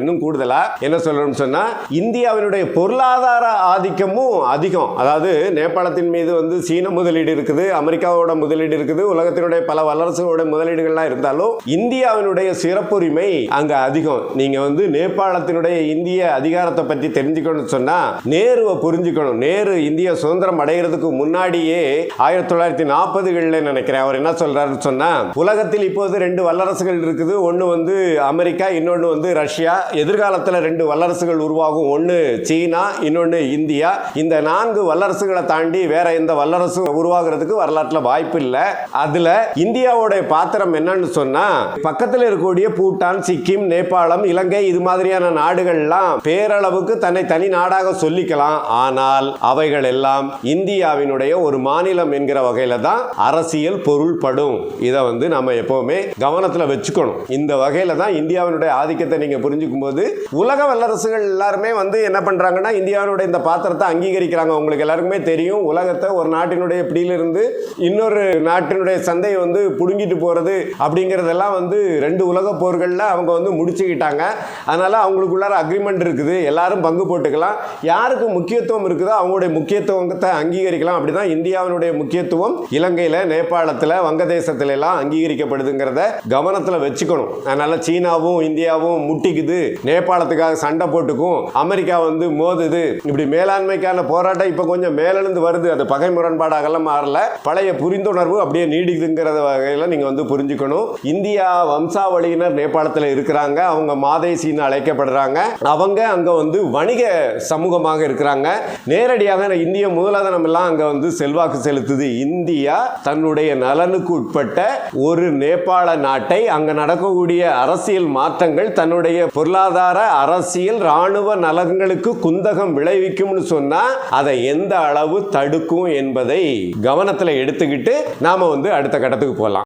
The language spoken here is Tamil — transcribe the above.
இன்னும் கூடுதலாக என்ன சொல்றோம்னு சொன்னால் இந்தியாவினுடைய பொருளாதார ஆதிக்கமும் அதிகம். அதாவது நேபாளத்தின் மீது வந்து சீன முதலீடு இருக்குது அமெரிக்காவோட முதலீடு இருக்குது உலகத்தினுடைய பல வல்லரசுகளோட முதலீடுகள்லாம் இருந்தாலும் இந்தியாவினுடைய சிறப்புரிமை அங்கே அதிகம். நீங்கள் வந்து நேபாளத்தினுடைய இந்திய அதிகாரத்தை பற்றி தெரிஞ்சுக்கணும்னு சொன்னால் நேருவை புரிஞ்சுக்கணும். நேரு இந்திய சுதந்திரம் அடைகிறதுக்கு முன்னாடியே ஆயிரத்தி தொள்ளாயிரத்தி நாற்பதுகளில் நினைக்கிறேன். அவர் என்ன சொல்கிறாருன்னு சொன்னால் உலகத்தில் இப்போது ரெண்டு வல்லரசுகள் இருக்குது. ஒன்று வந்து அமெரிக்கா இன்னொன்று வந்து ரஷ்யா. எதிர்காலத்தில் ரெண்டு வல்லரசுகள் உருவாகும். ஒன்று சீனா இன்னொன்று இந்தியா. இந்த நான்கு வல்லரசுகளை தாண்டி வேற எந்த வல்லரசு உருவாகிறதுக்கு வரலாற்றில் வாய்ப்பு இல்லை. அதுல இந்தியாவோட பாத்திரம் என்னன்னு சொன்னா பக்கத்தில் இருக்கக்கூடிய பூட்டான் சிக்கிம் நேபாளம் இலங்கை இது மாதிரியான நாடுகள்லாம் பேரளவுக்கு தன்னை தனி நாடாக சொல்லிக்கலாம். ஆனால் அவைகள் எல்லாம் இந்தியாவினுடைய ஒரு மாநிலம் என்கிற வகையில தான் அரசியல் பொருள்படும். இதை வந்து நம்ம எப்பவுமே கவனத்தில் வச்சுக்கணும். இந்த வகையில தான் இந்தியாவினுடைய ஆதிக்கத்தை நீங்க புரிஞ்சு போது உலக வல்லரசுகள் எல்லாருமே வந்து என்ன பண்ணுறாங்கன்னா இந்தியாவினுடைய இந்த பாத்திரத்தை அங்கீகரிக்கிறாங்க. உங்களுக்கு எல்லாருக்குமே தெரியும் உலகத்தை ஒரு நாட்டினுடைய பிடியிலிருந்து இன்னொரு நாட்டினுடைய சந்தையை வந்து புடுங்கிட்டு போகிறது அப்படிங்கிறதெல்லாம் வந்து ரெண்டு உலக போர்களில் அவங்க வந்து முடிச்சுக்கிட்டாங்க. அதனால் அவங்களுக்குள்ளார அக்ரிமெண்ட் இருக்குது. எல்லாரும் பங்கு போட்டுக்கலாம். யாருக்கு முக்கியத்துவம் இருக்குதோ அவங்களுடைய முக்கியத்துவத்தை அங்கீகரிக்கலாம். அப்படிதான் இந்தியாவினுடைய முக்கியத்துவம். இலங்கையில் நேபாளத்தில் வங்கதேசத்துல எல்லாம் அங்கீகரிக்கப்படுதுங்கிறத கவனத்தில் வச்சுக்கணும். அதனால் சீனாவும் இந்தியாவும் முட்டிக்குது. நேபாளத்துக்காக சண்டை போட்டுக்கும் அமெரிக்கா வந்து மோதுது. இப்படி மேலாண்மைக்கான போராட்டம் இப்போ கொஞ்சம் மேலெழுந்து வருது. அது பகை முரண்பாடாகலாம் மாறல. பழைய புரிந்துணர்வு அப்படியே நீடிக்குதுங்கிறத வகையில் நீங்கள் வந்து புரிஞ்சுக்கணும். இந்தியா வம்சாவளியினர் நேபாளத்தில் இருக்கிறாங்க. அவங்க மாதேசின்னு அழைக்கப்படுறாங்க. அவங்க அங்கே வந்து வணிக சமூகமாக இருக்கிறாங்க. நேரடியாக இந்திய மூலதனம் எல்லாம் அங்கே வந்து செல்வாக்கு செலுத்துது. இந்தியா தன்னுடைய நலனுக்கு உட்பட்ட ஒரு நேபாள நாட்டை அங்க நடக்கக்கூடிய அரசியல் மாற்றங்கள் தன்னுடைய பொருளாதார பொருளாதார அரசியல் ராணுவ நலன்களுக்கு குந்தகம் விளைவிக்கும்னு சொன்னா அதை எந்த அளவு தடுக்கும் என்பதை கவனத்தில் எடுத்துக்கிட்டு நாம வந்து அடுத்த கட்டத்துக்கு போகலாம்